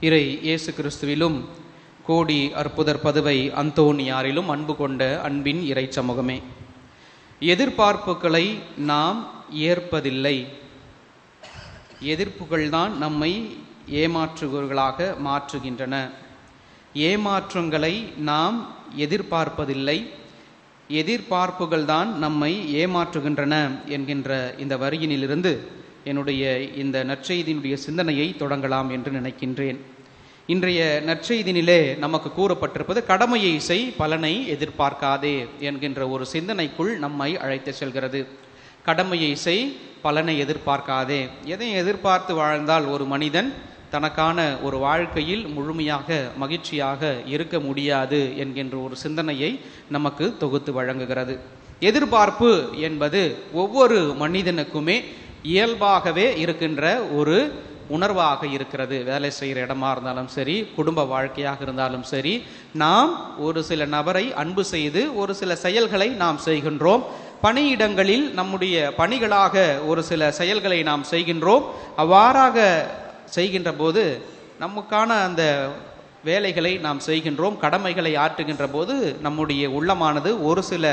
இறை இயேசு கிறிஸ்துவிலும் கோடி அற்புதர் பதுவை அந்தோனியாரிலும் அன்பு கொண்ட அன்பின் இறை சமூகமே எதிர்பார்ப்புகளை நாம் ஏற்பதில்லை. எதிர்ப்புகள்தான் நம்மை ஏமாற்றுபவர்களாக மாற்றுகின்றன. ஏமாற்றங்களை நாம் எதிர்பார்ப்பதில்லை. எதிர்பார்ப்புகள்தான் நம்மை ஏமாற்றுகின்றன என்கின்ற இந்த வரியினிலிருந்து என்னுடைய இந்த நற்செய்தியினுடைய சிந்தனையை தொடங்கலாம் என்று நினைக்கின்றேன். இன்றைய நற்செய்தினிலே நமக்கு கூறப்பட்டிருப்பது கடமையை செய் பலனை எதிர்பார்க்காதே என்கின்ற ஒரு சிந்தனைக்குள் நம்மை அழைத்து செல்கிறது. கடமையை செய் பலனை எதிர்பார்க்காதே எதை எதிர்பார்த்து வாழ்ந்தால் ஒரு மனிதன் தனக்கான ஒரு வாழ்க்கையில் முழுமையாக மகிழ்ச்சியாக இருக்க முடியாது என்கின்ற ஒரு சிந்தனையை நமக்கு தொகுத்து வழங்குகிறது. எதிர்பார்ப்பு என்பது ஒவ்வொரு மனிதனுக்குமே இயல்பாகவே இருக்கின்ற ஒரு உணர்வாக இருக்கிறது. வேலை செய்கிற இடமா இருந்தாலும் சரி குடும்ப வாழ்க்கையாக இருந்தாலும் சரி நாம் ஒரு சில நபரை அன்பு செய்து ஒரு சில செயல்களை நாம் செய்கின்றோம். பணியிடங்களில் நம்முடைய பணிகளாக ஒரு சில செயல்களை நாம் செய்கின்றோம். அவ்வாறாக செய்கின்ற போது நமக்கான அந்த வேலைகளை நாம் செய்கின்றோம். கடமைகளை ஆற்றுகின்ற போது நம்முடைய உள்ளமானது ஒரு சில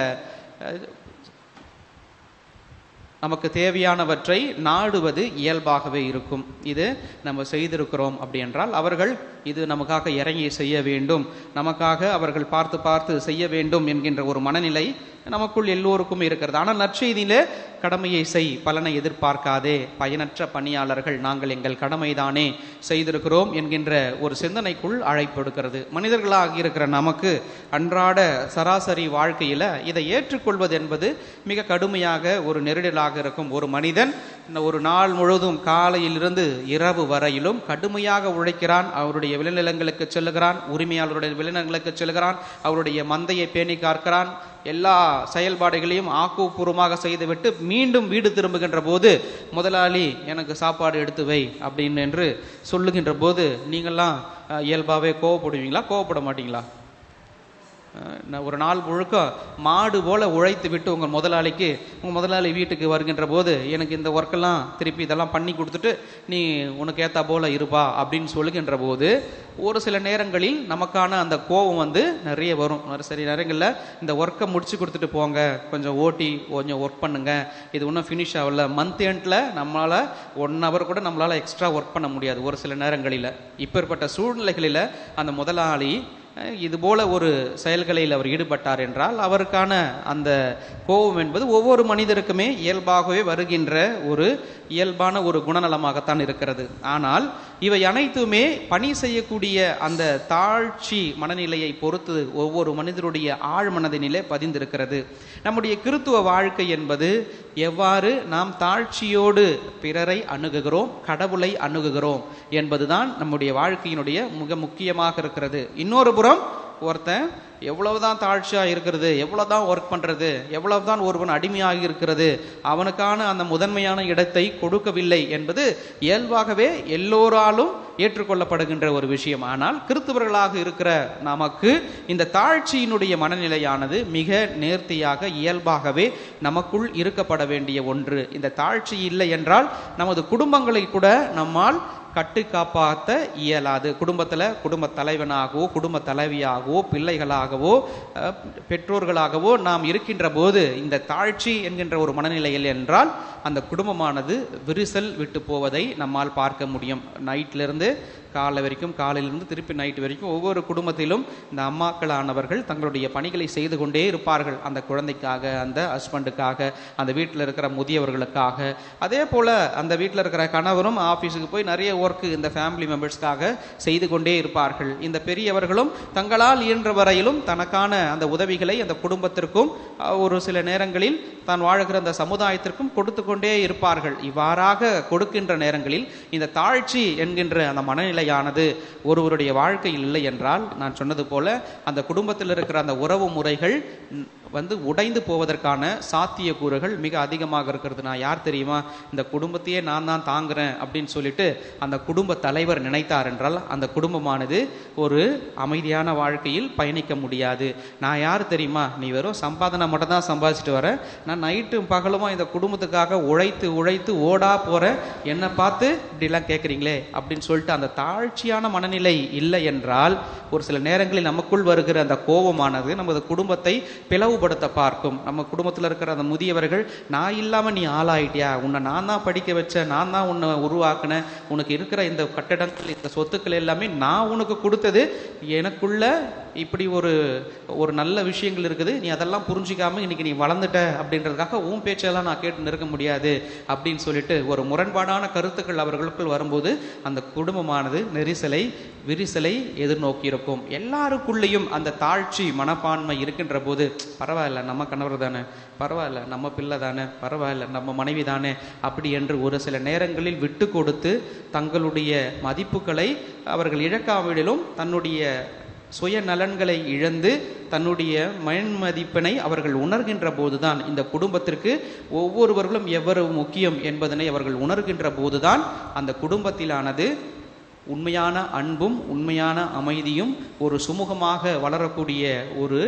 நமக்கு தேவையானவற்றை நாடுவது இயல்பாகவே இருக்கும். இது நம்ம செய்திருக்கிறோம் அப்படி என்றால் அவர்கள் இது நமக்காக இறங்கி செய்ய வேண்டும். நமக்காக அவர்கள் பார்த்து பார்த்து செய்ய வேண்டும் என்கின்ற ஒரு மனநிலை நமக்குள் எல்லோருக்கும் இருக்கிறது. ஆனால் நற்செய்தியிலே கடமையை செய் பலனை எதிர்பார்க்காதே. பயனற்ற பணியாளர்கள் நாங்கள் எங்கள் கடமைதானே செய்திருக்கிறோம் என்கின்ற ஒரு சிந்தனைக்குள் அழைப்பு எடுக்கிறது. மனிதர்களாக இருக்கிற நமக்கு அன்றாட சராசரி வாழ்க்கையில இதை ஏற்றுக்கொள்வது என்பது மிக கடுமையாக ஒரு நெருடலாக இருக்கும். ஒரு மனிதன் ஒரு நாள் முழுவதும் காலையிலிருந்து இரவு வரையிலும் கடுமையாக உழைக்கிறான். அவருடைய விளைநிலங்களுக்கு செல்லுகிறான். உரிமையாளருடைய விளைநிலங்களுக்கு செல்கிறான் அவருடைய மந்தையை பேணி காக்கிறான். எல்லா செயல்பாடுகளையும் ஆக்கப்பூர்வமாக செய்துவிட்டு மீண்டும் வீடு திரும்புகின்ற போது முதலாளி எனக்கு சாப்பாடு எடுத்து வை அப்படின்னு என்று சொல்லுகின்ற போது நீங்கள்லாம் இயல்பாகவே கோவப்படுவீங்களா? கோவப்பட மாட்டீங்களா? ஒரு நாள் முழுக்க மாடு போல உழைத்து விட்டு உங்கள் முதலாளிக்கு உங்கள் முதலாளி வீட்டுக்கு வருகின்ற போது எனக்கு இந்த ஒர்க்கெல்லாம் திருப்பி இதெல்லாம் பண்ணி கொடுத்துட்டு நீ உனக்கு ஏற்றா போல இருப்பா அப்படின்னு சொல்லுகின்ற போது ஒரு சில நேரங்களில் நமக்கான அந்த கோபம் வந்து நிறைய வரும். சரி நேரங்களில் இந்த ஒர்க்கை முடிச்சு கொடுத்துட்டு போங்க கொஞ்சம் ஓட்டி கொஞ்சம் ஒர்க் பண்ணுங்க. இது இன்னும் ஃபினிஷ் ஆகல. மந்த் எண்டில் நம்மளால் ஒன் ஹவர் கூட நம்மளால் எக்ஸ்ட்ரா ஒர்க் பண்ண முடியாது ஒரு சில நேரங்களில். இப்பேற்பட்ட சூழ்நிலைகளில் அந்த முதலாளி இதுபோல இது போல ஒரு செயல்களில் அவர் ஈடுபட்டார் என்றால் அவருக்கான அந்த கோபம் என்பது ஒவ்வொரு மனிதருக்குமே இயல்பாகவே வருகின்ற ஒரு இயல்பான ஒரு குணநலமாகத்தான் இருக்கிறது. ஆனால் இவை அனைத்துமே பணி செய்யக்கூடிய அந்த தாழ்ச்சி மனநிலையை பொறுத்து ஒவ்வொரு மனிதருடைய ஆழ் மனதினிலே பதிந்திருக்கிறது. நம்முடைய கிறித்துவ வாழ்க்கை என்பது எவ்வாறு நாம் தாழ்ச்சியோடு பிறரை அணுகுகிறோம் கடவுளை அணுகுகிறோம் என்பதுதான் நம்முடைய வாழ்க்கையினுடைய மிக முக்கியமாக இருக்கிறது. இன்னொரு புறம் ஒருத்தன் எவ்வளவுதான் தாழ்ச்சியாக இருக்கிறது எவ்வளவுதான் ஒர்க் பண்ணுறது எவ்வளவுதான் ஒருவன் அடிமையாகி இருக்கிறது அவனுக்கான அந்த முதன்மையான இடத்தை கொடுக்கவில்லை என்பது இயல்பாகவே எல்லோராலும் ஏற்றுக்கொள்ளப்படுகின்ற ஒரு விஷயம். ஆனால் கிறிஸ்தவர்களாக இருக்கிற நமக்கு இந்த தாழ்ச்சியினுடைய மனநிலையானது மிக நேர்த்தியாக இயல்பாகவே நமக்குள் இருக்கப்பட வேண்டிய ஒன்று. இந்த தாழ்ச்சி இல்லை என்றால் நமது குடும்பங்களை கூட நம்மால் கட்டு காப்பாற்ற இயலாது. குடும்பத்தில் குடும்ப தலைவனாகவோ குடும்ப தலைவியாகவோ பிள்ளைகளாக அஹ், பெற்றோர்களாகவோ நாம் இருக்கின்ற போது இந்த தாழ்ச்சி என்கின்ற ஒரு மனநிலையில் என்றால் அந்த குடும்பமானது விரிசல் விட்டு போவதை நம்மால் பார்க்க முடியும். நைட்லேருந்து காலை வரைக்கும் காலையிலிருந்து திருப்பி நைட் வரைக்கும் ஒவ்வொரு குடும்பத்திலும் இந்த அம்மாக்களானவர்கள் தங்களுடைய பணிகளை செய்து கொண்டே இருப்பார்கள். அந்த குழந்தைக்காக அந்த ஹஸ்பண்டுக்காக அந்த வீட்டில் இருக்கிற முதியவர்களுக்காக. அதே போல் அந்த வீட்டில் இருக்கிற கணவரும் ஆஃபீஸுக்கு போய் நிறைய ஒர்க்கு இந்த ஃபேமிலி மெம்பர்ஸ்க்காக செய்து கொண்டே இருப்பார்கள். இந்த பெரியவர்களும் தங்களால் இயன்ற வரையிலும் தனக்கான அந்த உதவிகளை அந்த குடும்பத்திற்கும் ஒரு சில நேரங்களில் தான் வாழுகிற அந்த சமுதாயத்திற்கும் கொடுத்து கொண்டே இருப்பார்கள். இவ்வாறாக கொடுக்கின்ற நேரங்களில் இந்த தாழ்ச்சி என்கின்ற அந்த மனநிலை மனநிலையானது ஒருவருடைய வாழ்க்கையில் இல்லை என்றால் நான் சொன்னது போல அந்த குடும்பத்தில் இருக்கிற அந்த உறவு முறைகள் வந்து உடைந்து போவதற்கான சாத்தியக்கூறுகள் மிக அதிகமாக இருக்கிறது. நான் யார் தெரியுமா? இந்த குடும்பத்தையே நான் தான் தாங்குறேன் அப்படின்னு சொல்லிட்டு அந்த குடும்ப தலைவர் நினைத்தார் என்றால் அந்த குடும்பமானது ஒரு அமைதியான வாழ்க்கையில் பயணிக்க முடியாது. நான் யார் தெரியுமா? நீ வெறும் சம்பாதனை மட்டும் தான் சம்பாதிச்சுட்டு வர. நான் நைட்டும் பகலுமா இந்த குடும்பத்துக்காக உழைத்து உழைத்து ஓடா போற என்னை பார்த்து இப்படிலாம் கேட்குறீங்களே அப்படின்னு சொல்லிட்டு அந்த தாழ்ச்சியான மனநிலை இல்லை என்றால் ஒரு சில நேரங்களில் நமக்குள் வருகிற அந்த கோபமானது நமது குடும்பத்தை பிளவுபடுத்த பார்க்கும். நம்ம குடும்பத்தில் இருக்கிற அந்த முதியவர்கள் நான் இல்லாமல் நீ ஆளாயிட்டியா? உன்னை நான் தான் படிக்க வச்சேன் நான் தான் உன்னை உருவாக்கினேன். உனக்கு இருக்கிற இந்த கட்டடங்கள் இந்த சொத்துக்கள் எல்லாமே நான் உனக்கு கொடுத்தது. எனக்குள்ள இப்படி ஒரு ஒரு நல்ல விஷயங்கள் இருக்குது. நீ அதெல்லாம் புரிஞ்சிக்காம இன்னைக்கு நீ வளர்ந்துட்ட அப்படின்றதுக்காக உன் பேச்செல்லாம் நான் கேட்டு நிற்க முடியாது. அப்படின்னு சொல்லிட்டு ஒரு முரண்பாடான கருத்துக்கள் அவர்களுக்குள் வரும்போது அந்த குடும்பமானது நெரிசலை விரிசலை எதிர்நோக்கி இருக்கும் எல்லாருக்குள்ளேயும் அந்த தாழ்ச்சி மனப்பான்மை இருக்கின்ற போது பரவாயில்ல நம்ம கணவர் தானே? பரவாயில்ல நம்ம பிள்ளை தானே? பரவாயில்ல நம்ம மனைவி தானே? அப்படி என்று ஒரு சில நேரங்களில் விட்டு கொடுத்து தங்களுடைய மதிப்புகளை அவர்கள் இழக்காவிடலும் தன்னுடைய சுய நலன்களை இழந்து தன்னுடைய மதிப்பினை அவர்கள் உணர்கின்ற போதுதான் இந்த குடும்பத்திற்கு ஒவ்வொருவர்களும் எவ்வளவு முக்கியம் என்பதனை அவர்கள் உணர்கின்ற போதுதான் அந்த குடும்பத்திலானது உண்மையான அன்பும் உண்மையான அமைதியும் ஒரு சுமூகமாக வளரக்கூடிய ஒரு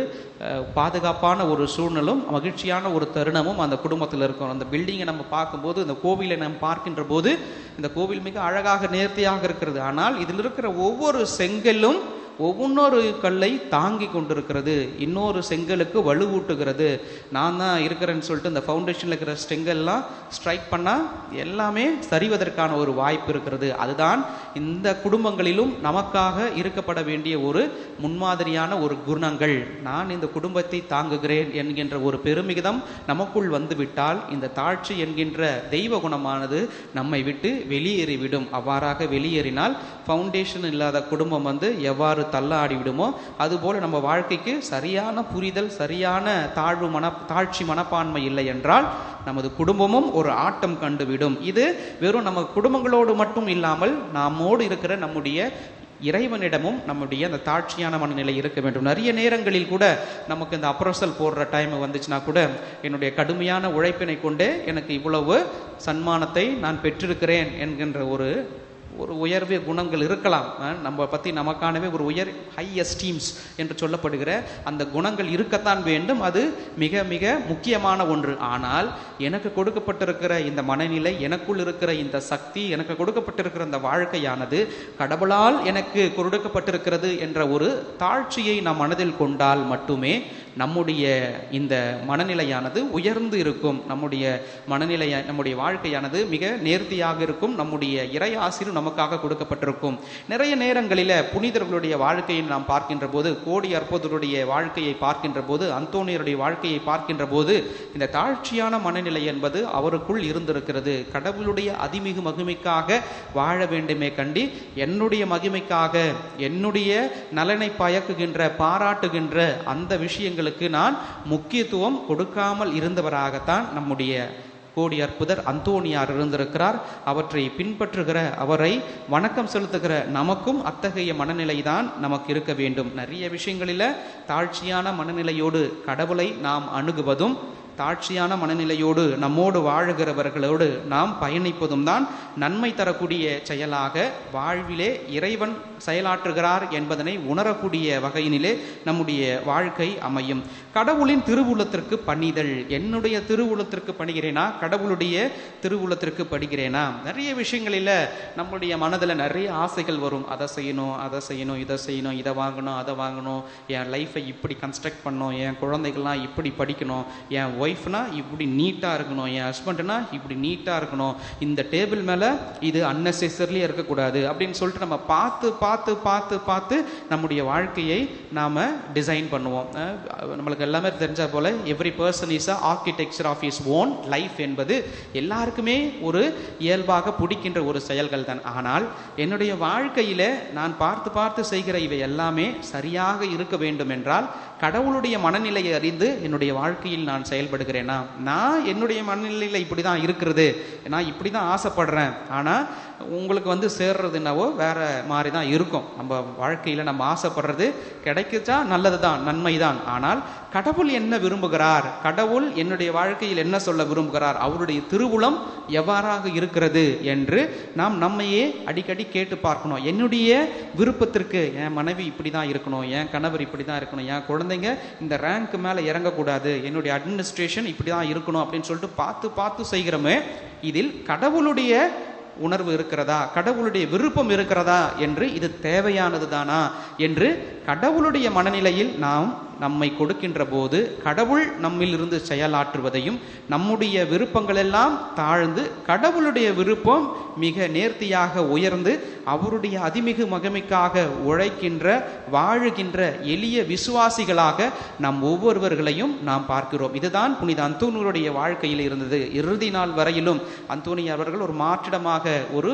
பாதுகாப்பான ஒரு சூழ்நிலும் மகிழ்ச்சியான ஒரு தருணமும் அந்த குடும்பத்தில் இருக்கும். அந்த பில்டிங்கை நம்ம பார்க்கும்போது இந்த கோவிலை நம்ம பார்க்கின்ற போது இந்த கோவில் மிக அழகாக நேர்த்தியாக இருக்கிறது. ஆனால் இதில் இருக்கிற ஒவ்வொரு செங்கல்லும் ஒவ்வொன்னொரு கல்லை தாங்கி கொண்டிருக்கிறது. இன்னொரு செங்கலுக்கு வலுவூட்டுகிறது. நான் தான் இருக்கிறேன்னு சொல்லிட்டு இந்த ஃபவுண்டேஷனில் இருக்கிற செங்கல்லாம் ஸ்ட்ரைக் பண்ணால் எல்லாமே சரிவதற்கான ஒரு வாய்ப்பு இருக்கிறது. அதுதான் இந்த குடும்பங்களிலும் நமக்காக இருக்கப்பட வேண்டிய ஒரு முன்மாதிரியான ஒரு குணங்கள். நான் இந்த குடும்பத்தை தாங்குகிறேன் என்கின்ற ஒரு பெருமிதம் நமக்குள் வந்துவிட்டால் இந்த தாழ்ச்சி என்கின்ற தெய்வ குணமானது நம்மை விட்டு வெளியேறிவிடும். அவ்வாறாக வெளியேறினால் ஃபவுண்டேஷன் இல்லாத குடும்பம் வந்து எவ்வாறு தள்ளாடி விடுமோ அதுபோல நம்ம வாழ்க்கைக்கு சரியான புரிதல் சரியான தாழ்வு மன தாழ்ச்சி மனப்பான்மை இல்லை என்றால் நமது குடும்பமும் ஒரு ஆட்டம் கண்டுவிடும். இது வெறும் நம்ம குடும்பங்களோடு மட்டும் இல்லாமல் நம்மோடு இருக்கிற நம்முடைய இறைவனிடமும் நம்முடைய அந்த தாட்சியான மனநிலை இருக்க வேண்டும். நிறைய நேரங்களில் கூட நமக்கு இந்த அப்ரோசல் போடுற டைம் வந்துச்சுன்னா கூட என்னுடைய கடுமையான உழைப்பினை கொண்டே எனக்கு இவ்வளவு சன்மானத்தை நான் பெற்றிருக்கிறேன் என்கின்ற ஒரு ஒரு உயர்வு குணங்கள் இருக்கலாம். நம்ம பற்றி நமக்கானவே ஒரு உயர் ஹை எஸ்டீம்ஸ் என்று சொல்லப்படுகிற அந்த குணங்கள் இருக்கத்தான் வேண்டும். அது மிக மிக முக்கியமான ஒன்று. ஆனால் எனக்கு கொடுக்கப்பட்டிருக்கிற இந்த மனநிலை எனக்குள் இருக்கிற இந்த சக்தி எனக்கு கொடுக்கப்பட்டிருக்கிற இந்த வாழ்க்கையானது கடவுளால் எனக்கு கொடுக்கப்பட்டிருக்கிறது என்ற ஒரு தாழ்ச்சியை நாம் மனதில் கொண்டால் மட்டுமே நம்முடைய இந்த மனநிலையானது உயர்ந்து இருக்கும். நம்முடைய மனநிலை நம்முடைய வாழ்க்கையானது மிக நேர்த்தியாக இருக்கும். நம்முடைய இறை ஆசிரியர் நமக்காக கொடுக்கப்பட்டிருக்கும். நிறைய நேரங்களில் புனிதர்களுடைய வாழ்க்கையை நாம் பார்க்கின்ற போது கோடி அற்புதருடைய வாழ்க்கையை பார்க்கின்ற போது அந்தோனியருடைய வாழ்க்கையை பார்க்கின்ற போது இந்த தாழ்ச்சியான மனநிலை என்பது அவருக்குள் இருந்திருக்கிறது. கடவுளுடைய அதிமிகு மகிமைக்காக வாழ வேண்டுமே கண்டி என்னுடைய மகிமைக்காக என்னுடைய நலனை பயக்குகின்ற பாராட்டுகின்ற அந்த விஷயங்களுக்கு நான் முக்கியத்துவம் கொடுக்காமல் இருந்தவராகத்தான் நம்முடைய கோடி அற்புதர் அந்தோணியார் இருந்திருக்கிறார். அவற்றை பின்பற்றுகிற அவரை வணக்கம் செலுத்துகிற நமக்கும் அத்தகைய மனநிலைதான் நமக்கு இருக்க வேண்டும். நிறைய விஷயங்களில் தாழ்ச்சியான மனநிலையோடு கடவுளை நாம் அணுகுவதும் தாழ்ச்சியான மனநிலையோடு நம்மோடு வாழுகிறவர்களோடு நாம் பயணிப்பதும் தான் நன்மை தரக்கூடிய செயலாக வாழ்விலே இறைவன் செயலாற்றுகிறார் என்பதனை உணரக்கூடிய வகையினிலே நம்முடைய வாழ்க்கை அமையும். கடவுளின் திருவுளத்திற்கு பணிதல். என்னுடைய திருவுளத்திற்கு பணிகிறேனா? கடவுளுடைய திருவுளத்திற்கு படுகிறேனா நிறைய விஷயங்களில் நம்முடைய மனதில் நிறைய ஆசைகள் வரும். அதை செய்யணும் அதை செய்யணும் இதை செய்யணும் இதை வாங்கணும் அதை வாங்கணும். என் லைஃப்பை இப்படி கன்ஸ்ட்ரக்ட் பண்ணணும். என் குழந்தைகள்லாம் இப்படி படிக்கணும். என் ஒய்ஃப்னா இப்படி நீட்டாக இருக்கணும். என் ஹஸ்பண்ட்னா இப்படி நீட்டாக இருக்கணும். இந்த டேபிள் மேலே இது அன்னெசரிலியே இருக்கக்கூடாது அப்படின்னு சொல்லிட்டு நம்ம பார்த்து பார்த்து பார்த்து பார்த்து நம்முடைய வாழ்க்கையை நாம் டிசைன் பண்ணுவோம். நம்மளுக்கு எல்லாமே தெரிஞ்ச போல் every person is a architecture of is own life என்பது எல்லாருக்குமே ஒரு இயல்பாக பிடிக்கின்ற ஒரு செயல்கள் தான். ஆனால் என்னுடைய வாழ்க்கையில் நான் பார்த்து பார்த்து செய்கிற இவை எல்லாமே சரியாக இருக்க வேண்டும் என்றால் கடவுளுடைய மனநிலையை அறிந்து என்னுடைய வாழ்க்கையில் நான் செயல்படுகிறேனா? நான் என்னுடைய மனநிலையில் இப்படி தான் இருக்கிறது. நான் இப்படி தான் ஆசைப்படுறேன். ஆனால் உங்களுக்கு வந்து சேர்றது என்னவோ வேற மாதிரி தான் இருக்கும். நம்ம வாழ்க்கையில் நம்ம ஆசைப்படுறது கிடைக்கிச்சா? நல்லது தான் நன்மை தான் ஆனால் கடவுள் என்ன விரும்புகிறார்? கடவுள் என்னுடைய வாழ்க்கையில் என்ன சொல்ல விரும்புகிறார்? அவருடைய திருவுளம் எவ்வாறாக இருக்கிறது என்று நாம் நம்மையே அடிக்கடி கேட்டு பார்க்கணும். என்னுடைய விருப்பத்திற்கு என் மனைவி இப்படி தான் இருக்கணும் என் கணவர் இப்படி தான் இருக்கணும் என் குழந்தைங்க இந்த ரேங்க் மேலே இறங்கக்கூடாது என்னுடைய அட்மினிஸ்ட்ரேஷன் இப்படி தான் இருக்கணும் அப்படின்னு சொல்லிட்டு பார்த்து பார்த்து செய்கிறோமே இதில் கடவுளுடைய உணர்வு இருக்கிறதா? கடவுளுடைய விருப்பம் இருக்கிறதா? என்று இது தேவையானது தானா என்று கடவுளுடைய மனநிலையில் நாம் நம்மை கொடுக்கின்ற போது கடவுள் நம்மிலிருந்து செயலாற்றுவதையும் நம்முடைய விருப்பங்களெல்லாம் தாழ்ந்து கடவுளுடைய விருப்பம் மிக நேர்த்தியாக உயர்ந்து அவருடைய அதிமிகு மகிமைக்காக உழைக்கின்ற வாழுகின்ற எளிய விசுவாசிகளாக நம் ஒவ்வொருவர்களையும் நாம் பார்க்கிறோம். இதுதான் புனித அந்தோனியருடைய வாழ்க்கையில் இருந்தது. இறுதி நாள் வரையிலும் அந்தோனி அவர்கள் ஒரு மாற்றிடமாக ஒரு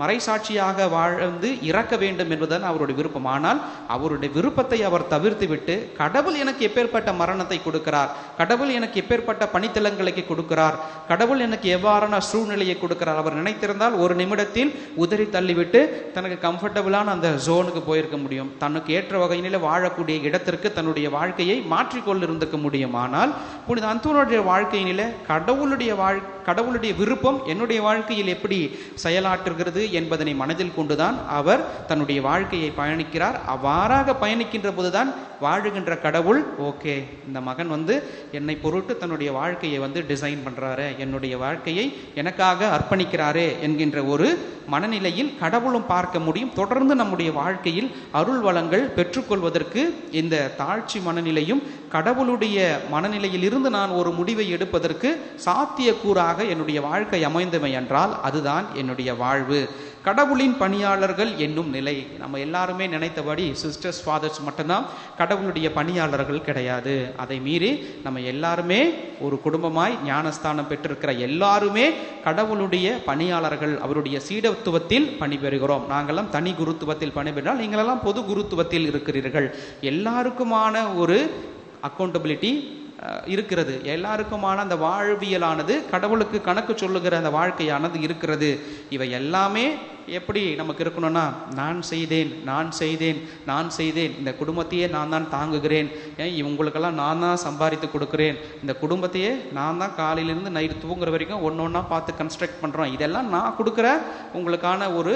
மறைசாட்சியாக வாழ்ந்து இறக்க வேண்டும் என்பதுதான் அவருடைய விருப்பம். ஆனால் அவருடைய விருப்பத்தை அவர் தவிர்த்து விட்டு கடவுள் எனக்கு எப்பேற்பட்ட மரணத்தை கொடுக்கிறார் கடவுள் எனக்கு எப்பேற்பட்ட பணித்தலங்களுக்கு கொடுக்கிறார் கடவுள் எனக்கு எவ்வாறான சூழ்நிலையை கொடுக்கிறார் அவர் நினைத்திருந்தால் ஒரு நிமிடத்தில் உதறி தள்ளிவிட்டு தனக்கு கம்ஃபர்டபுளான அந்த ஜோனுக்கு போயிருக்க முடியும். தனக்கு ஏற்ற வகையில வாழக்கூடிய இடத்திற்கு தன்னுடைய வாழ்க்கையை மாற்றிக்கொள்ள இருந்திருக்க முடியும். ஆனால் புனித அந்தோனுடைய வாழ்க்கையினில கடவுளுடைய வாழ் கடவுளுடைய விருப்பம் என்னுடைய வாழ்க்கையில் எப்படி செயலாற்றுகிறது என்பதனை மனதில் கொண்டுதான் அவர் தன்னுடைய வாழ்க்கையை பயணிக்கிறார். அவ்வாறாக பயணிக்கின்ற போதுதான் வாழுகின்ற கடவுள் ஓகே இந்த மகன் வந்து என்னை பொருட்டு தன்னுடைய வாழ்க்கையை வந்து டிசைன் பண்ணுறாரு என்னுடைய வாழ்க்கையை எனக்காக அர்ப்பணிக்கிறாரே என்கின்ற ஒரு மனநிலையில் கடவுளும் பார்க்க முடியும். தொடர்ந்து நம்முடைய வாழ்க்கையில் அருள் வளங்கள் பெற்றுக்கொள்வதற்கு இந்த தாழ்ச்சி மனநிலையும் கடவுளுடைய மனநிலையில் இருந்து நான் ஒரு முடிவை எடுப்பதற்கு சாத்தியக்கூறாக என்னுடைய வாழ்க்கை அமைந்தமை என்றால் அதுதான் என்னுடைய வாழ்வு. கடவுளின் பணியாளர்கள் என்னும் நிலை. நம்ம எல்லாருமே நினைத்தபடி சிஸ்டர்ஸ் ஃபாதர்ஸ் மட்டும்தான் கடவுளுடைய பணியாளர்கள் கிடையாது. அதை மீறி நம்ம எல்லாருமே ஒரு குடும்பமாய் ஞானஸ்தானம் பெற்றிருக்கிற எல்லாருமே கடவுளுடைய பணியாளர்கள் அவருடைய சீடத்துவத்தில் பணிபெறுகிறோம். நாங்களாம் தனி குருத்துவத்தில் பணிபெற்றால் நீங்களெல்லாம் பொது குருத்துவத்தில் இருக்கிறீர்கள். எல்லாருக்குமான ஒரு அக்கௌண்டபிலிட்டி இருக்கிறது. எல்லாருக்குமான அந்த வாழ்வியலானது கடவுளுக்கு கணக்கு சொல்லுகிற அந்த வாழ்க்கையானது இருக்கிறது. இவை எல்லாமே எப்படி நமக்கு இருக்கணும்னா நான் செய்தேன் நான் செய்தேன் நான் செய்தேன். இந்த குடும்பத்தையே நான் தான் தாங்குகிறேன். ஏன் இவங்களுக்கெல்லாம் நான் தான் சம்பாதித்து கொடுக்குறேன். இந்த குடும்பத்தையே நான் தான் காலையிலேருந்து நைட்டு தூங்குற வரைக்கும் ஒன்று ஒன்றா பார்த்து கன்ஸ்ட்ரக்ட் பண்ணுறோம் இதெல்லாம் நான் கொடுக்குற உங்களுக்கான ஒரு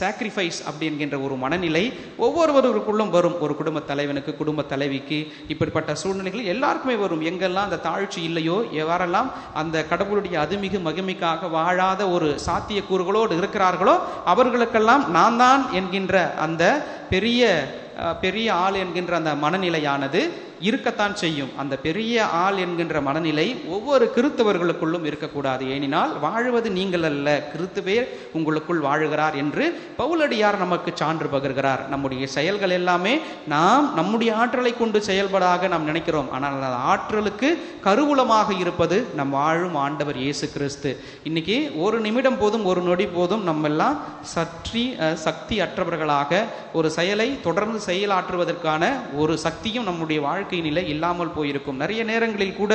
சாக்ரிஃபைஸ் அப்படிங்கிற ஒரு மனநிலை ஒவ்வொருவருக்குள்ளும் வரும். ஒரு குடும்ப தலைவனுக்கு குடும்ப தலைவிக்கு இப்படிப்பட்ட சூழ்நிலைகள் எல்லாருக்குமே வரும். எங்கெல்லாம் அந்த தாழ்ச்சி இல்லையோ எவ்வாறெல்லாம் அந்த கடவுளுடைய அதுமிகு மகிமைக்காக வாழாத ஒரு சாத்தியக்கூறுகளோடு இருக்கிறார்களோ அவர்களுக்கெல்லாம் நான் தான் என்கின்ற அந்த பெரிய பெரிய ஆள் என்கின்ற அந்த மனநிலையானது இருக்கத்தான் செய்யும். அந்த பெரிய ஆள் என்கின்ற மனநிலை ஒவ்வொரு கிறித்தவர்களுக்குள்ளும் இருக்கக்கூடாது. ஏனினால் வாழ்வது நீங்கள் அல்ல. கிறித்துவே உங்களுக்குள் வாழுகிறார் என்று பவுலடியார் நமக்கு சான்று பகிர்கிறார். நம்முடைய செயல்கள் எல்லாமே நாம் நம்முடைய ஆற்றலை கொண்டு செயல்படாக நாம் நினைக்கிறோம். ஆனால் அந்த ஆற்றலுக்கு கருவூலமாக இருப்பது நம் வாழும் ஆண்டவர் இயேசு கிறிஸ்து. இன்னைக்கு ஒரு நிமிடம் போதும் ஒரு நொடி போதும் நம்ம எல்லாம் சற்றி சக்தி அற்றவர்களாக ஒரு செயலை தொடர்ந்து செயலாற்றுவதற்கான ஒரு சக்தியும் நம்முடைய வாழ்க்கை வாழ்க்கை நிலை இல்லாமல் போயிருக்கும். நிறைய நேரங்களில் கூட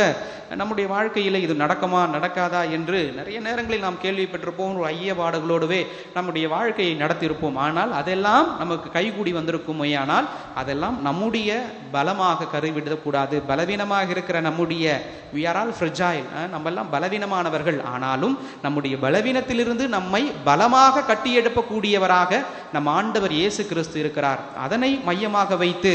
நம்முடைய வாழ்க்கையில் இது நடக்குமா நடக்காதா என்று நிறைய நேரங்களில் நாம் கேள்விப்பட்டிருப்போம். ஒரு ஐயப்பாடுகளோடவே நம்முடைய வாழ்க்கையை நடத்தியிருப்போம். ஆனால் அதெல்லாம் நமக்கு கைகூடி வந்திருக்குமே ஆனால் அதெல்லாம் நம்முடைய பலமாக கருவிடக்கூடாது பலவீனமாக இருக்கிற நம்முடைய வி ஆர் ஆல் ஃப்ரிஜாயில் நம்ம எல்லாம் பலவீனமானவர்கள். ஆனாலும் நம்முடைய பலவீனத்திலிருந்து நம்மை பலமாக கட்டியெழுப்பக்கூடியவராக நம் ஆண்டவர் இயேசு கிறிஸ்து இருக்கிறார். அதனை மையமாக வைத்து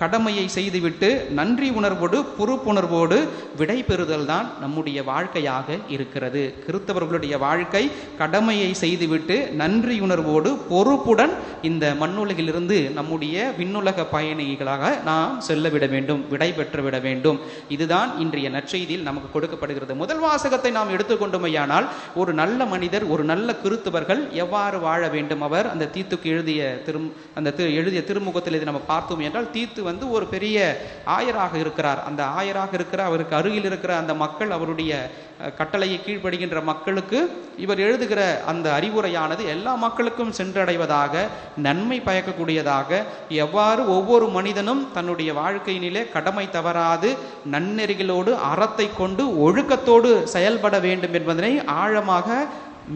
கடமையை செய்துவிட்டு நன்றி உணர்வோடு பொறுப்புணர்வோடு விடை பெறுதல் தான் நம்முடைய வாழ்க்கையாக இருக்கிறது. கிறித்தவர்களுடைய வாழ்க்கை கடமையை செய்துவிட்டு நன்றியுணர்வோடு பொறுப்புடன் இந்த மண்ணுலகிலிருந்து நம்முடைய விண்ணுலக பயணிகளாக நாம் செல்ல விட வேண்டும் விடைபெற்று விட வேண்டும். இதுதான் இன்றைய நற்செய்தியில் நமக்கு கொடுக்கப்படுகிறது. முதல் வாசகத்தை நாம் எடுத்துக்கொண்டோமையானால் ஒரு நல்ல மனிதர் ஒரு நல்ல கிறித்தவர்கள் எவ்வாறு வாழ வேண்டும்? அவர் அந்த தீத்துக்கு எழுதிய திரும் அந்த எழுதிய திருமுகத்தில் இதை நம்ம பார்த்தோம் என்றால் தீ தீத்து வந்து ஒரு பெரிய ஆயராக இருக்கிறார். அந்த ஆயராக இருக்கிற அவருக்கு அருகில் இருக்கிற அந்த மக்கள் அவருடைய கட்டளையை கீழ்ப்படுகின்ற மக்களுக்கு இவர் எழுதுகிற அந்த அறிவுரையானது எல்லா மக்களுக்கும் சென்றடைவதாக நன்மை பயக்கக்கூடியதாக எவ்வாறு ஒவ்வொரு மனிதனும் தன்னுடைய வாழ்க்கையினிலே கடமை தவறாது நன்னெறிகளோடு அறத்தை கொண்டு ஒழுக்கத்தோடு செயல்பட வேண்டும் என்பதனை ஆழமாக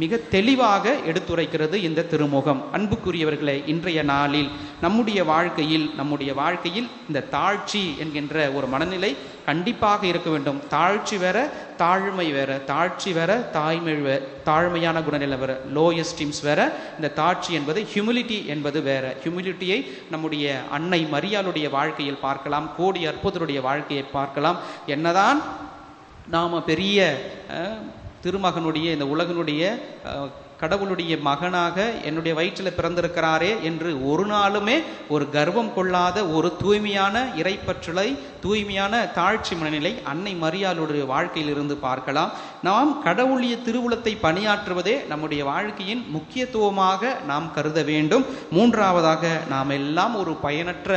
மிக தெளிவாக எடுத்துரைக்கிறது இந்த திருமுகம். அன்புக்குரியவர்களே இன்றைய நாளில் நம்முடைய வாழ்க்கையில் நம்முடைய வாழ்க்கையில் இந்த தாழ்ச்சி என்கின்ற ஒரு மனநிலை கண்டிப்பாக இருக்க வேண்டும். தாழ்ச்சி வேற தாழ்மை வேற தாழ்ச்சி வேற தாய்மை வே தாழ்மையான குணநிலை வேற லோ எஸ்டீம்ஸ் வேற இந்த தாழ்ச்சி என்பது ஹியூமிலிட்டி என்பது வேற. ஹியூமிலிட்டியை நம்முடைய அன்னை மரியாளுடைய வாழ்க்கையில் பார்க்கலாம் கோடி அற்புதருடைய வாழ்க்கையை பார்க்கலாம். என்னதான் நாம் பெரிய திருமகனுடைய இந்த உலகனுடைய கடவுளுடைய மகனாக என்னுடைய வயிற்றில் பிறந்திருக்கிறாரே என்று ஒரு நாளுமே ஒரு கர்வம் கொள்ளாத ஒரு தூய்மையான இறைப்பற்றலை தூய்மையான தாழ்ச்சி மனநிலை அன்னை மரியாளுடைய வாழ்க்கையில் இருந்து பார்க்கலாம். நாம் கடவுளிய திருவுளத்தை பணியாற்றுவதே நம்முடைய வாழ்க்கையின் முக்கியத்துவமாக நாம் கருத வேண்டும். மூன்றாவதாக நாம் எல்லாம் ஒரு பயனற்ற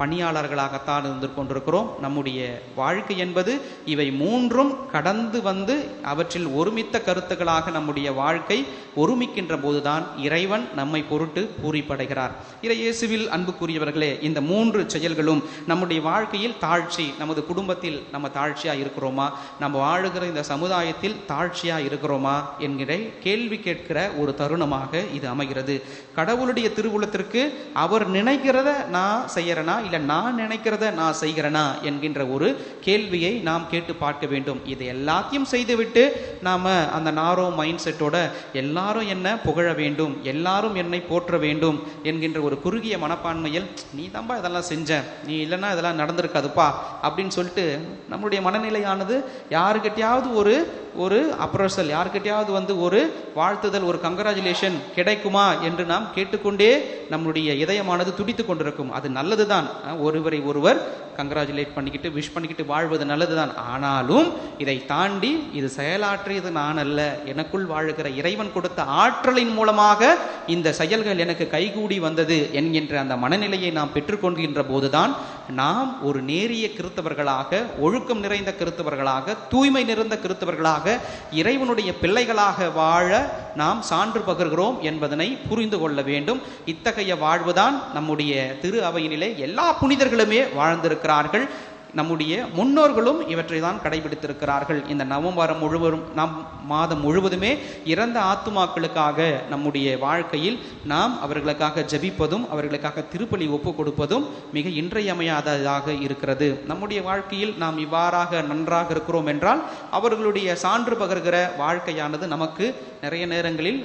பணியாளர்களாகத்தான் இருந்து கொண்டிருக்கிறோம். நம்முடைய வாழ்க்கை என்பது இவை மூன்றும் கடந்து வந்து அவற்றில் ஒருமித்த கருத்துக்களாக நம்முடைய வாழ்க்கை ஒருமிக்கின்ற போதுதான் இறைவன் நம்மை பொருட்டு பூரிப்படைகிறார். இறையேசுவில் அன்புக்குரியவர்களே இந்த மூன்று செயல்களும் நம்முடைய வாழ்க்கையில் தாழ்ச்சி நமது குடும்பத்தில் நம்ம தாழ்ச்சியா இருக்கிறோமா? நம்ம வாழுகிற இந்த சமுதாயத்தில் தாழ்ச்சியா இருக்கிறோமா? என்கிற கேள்வி கேட்கிற ஒரு தருணமாக இது அமைகிறது. கடவுளுடைய திருவுளத்திற்கு அவர் நினைக்கிறத நான் செய்யறேனா இல்லை நான் நினைக்கிறத நான் செய்கிறேனா என்கின்ற ஒரு கேள்வியை நாம் கேட்டு பார்க்க வேண்டும். இது எல்லாத்தையும் செய்துவிட்டு நாம் அந்த நாரோ மைண்ட் செட்டோட எல்லாரும் என்ன புகழ வேண்டும் எல்லாரும் என்னை போற்ற வேண்டும் என்கின்ற ஒரு குறுகிய மனப்பான்மையில் நீ தான்பா இதெல்லாம் செஞ்ச? நீ இல்லைன்னா இதெல்லாம் நடந்திருக்காதுப்பா அப்படின்னு சொல்லிட்டு நம்மளுடைய மனநிலையானது யாருக்கிட்டையாவது ஒரு ஒரு அப்ரோசல் யாருக்கிட்டையாவது வந்து ஒரு வாழ்த்துதல் ஒரு கங்கராச்சுலேஷன் கிடைக்குமா என்று நாம் கேட்டுக்கொண்டே நம்முடைய இதயமானது துடித்து கொண்டிருக்கும். அது நல்லதுதான். தான் ஒருவரை ஒருவர் கங்க்ராச்சுலேட் பண்ணிக்கிட்டு விஷ் பண்ணிக்கிட்டு வாழ்வது நல்லதுதான். ஆனாலும் இதை தாண்டி இது செயலாற்றியது நான் அல்ல எனக்குள் வாழுகிற இறைவன் கொடுத்த ஆற்றலின் மூலமாக இந்த செயல்கள் எனக்கு கைகூடி வந்தது என்கின்ற அந்த மனநிலையை நாம் பெற்றுக்கொள்கின்ற போதுதான் நாம் ஒரு நேரிய கிறித்தவர்களாக ஒழுக்கம் நிறைந்த கிறித்தவர்களாக தூய்மை நிறைந்த கிறித்தவர்களாக இறைவனுடைய பிள்ளைகளாக வாழ நாம் சான்று பகிர்கிறோம் என்பதனை புரிந்து கொள்ள வேண்டும். இத்தகைய வாழ்வுதான் நம்முடைய திரு அவையினிலே எல்லா புனிதர்களுமே வாழ்ந்திருக்கிறார்கள். நம்முடைய முன்னோர்களும் இவற்றை தான் கடைபிடித்திருக்கிறார்கள். இந்த நவம்பரம் முழுவதும் நம் மாதம் முழுவதுமே இறந்த ஆத்துமாக்களுக்காக நம்முடைய வாழ்க்கையில் நாம் அவர்களுக்காக ஜெபிப்பதும் அவர்களுக்காக திருப்பலி ஒப்பு கொடுப்பதும் மிக இன்றியமையாததாக இருக்கிறது. நம்முடைய வாழ்க்கையில் நாம் இவ்வாறாக நன்றாக இருக்கிறோம் என்றால் அவர்களுடைய சான்று பகர்கிற வாழ்க்கையானது நமக்கு நிறைய நேரங்களில்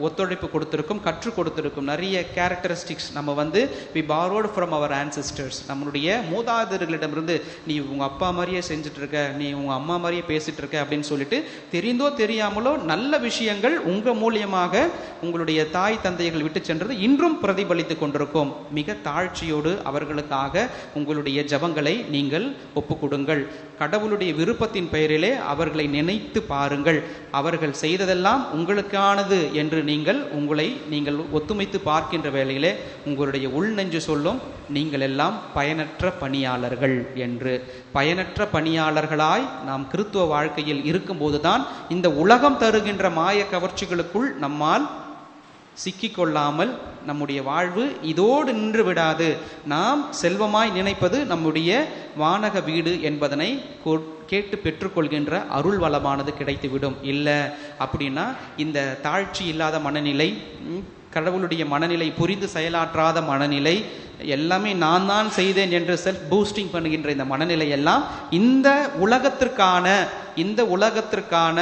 ஒத்துழைப்பு கொடுத்துருக்கும் கற்றுக் கொடுத்துருக்கும் நிறைய கேரக்டரிஸ்டிக்ஸ் நம்ம வந்து we borrowed from our ancestors நம்மளுடைய மூதாதர்களிடமிருந்து நீ உங்கள் அப்பா மாதிரியே செஞ்சுட்டு இருக்க நீ உங்கள் அம்மா மாதிரியே பேசிட்டு இருக்க அப்படின்னு சொல்லிட்டு தெரிந்தோ தெரியாமலோ நல்ல விஷயங்கள் உங்கள் மூலியமாக உங்களுடைய தாய் தந்தைகள் விட்டு சென்றது இன்றும் பிரதிபலித்து கொண்டிருக்கும். மிக தாழ்ச்சியோடு அவர்களுக்காக உங்களுடைய ஜபங்களை நீங்கள் ஒப்பு கொடுங்கள் கடவுளுடைய விருப்பத்தின் பெயரிலே அவர்களை நினைத்து பாருங்கள். அவர்கள் செய்ததெல்லாம் உங்களுக்கானது என்று நீங்கள் உங்களை நீங்கள் ஒத்துமைத்து பார்க்கின்ற வேளையிலே உங்களுடைய உள் நெஞ்சு சொல்லும் நீங்கள் எல்லாம் பயனற்ற பணியாளர்கள் என்று. பயனற்ற பணியாளர்களாய் நாம் கிறித்துவ வாழ்க்கையில் இருக்கும்போதுதான் இந்த உலகம் தருகின்ற மாய கவர்ச்சிகளுக்குள் நம்மால் சிக்கிக்கொள்ளாமல் நம்முடைய வாழ்வு இதோடு நின்று விடாது. நாம் செல்வமாய் நினைப்பது நம்முடைய வானக வீடு என்பதனை கேட்டு பெற்றுக்கொள்கின்ற அருள் வளமானது கிடைத்துவிடும். இல்லை அப்படின்னா இந்த தாழ்ச்சி இல்லாத மனநிலை கடவுளுடைய மனநிலை புரிந்து செயலாற்றாத மனநிலை எல்லாமே நான் தான் செய்தேன் என்று செல்ஃப் பூஸ்டிங் பண்ணுகின்ற இந்த மனநிலை எல்லாம் இந்த உலகத்திற்கான இந்த உலகத்திற்கான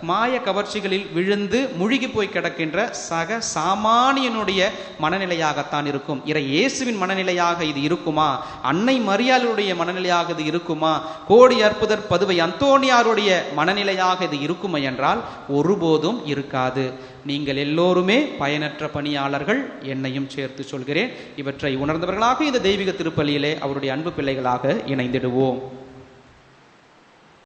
மாய கவர்ச்சிகளில் விழுந்து முழுகி போய் கிடக்கின்ற சக சாமானியனுடைய மனநிலையாகத்தான் இருக்கும். இறை இயேசுவின் மனநிலையாக இது இருக்குமா? அன்னை மரியாளுடைய மனநிலையாக இது இருக்குமா? கோடி அற்புதர் பதுவை அந்தோனியாருடைய மனநிலையாக இது இருக்குமா என்றால் ஒருபோதும் இருக்காது. நீங்கள் எல்லோருமே பயனற்ற பணியாளர்கள் என்னையும் சேர்த்து சொல்கிறேன். இவற்றை உணர்ந்தவர்களாக இந்த தெய்வீக திருப்பலியிலே அவருடைய அன்பு பிள்ளைகளாக இணைந்திடுவோம்.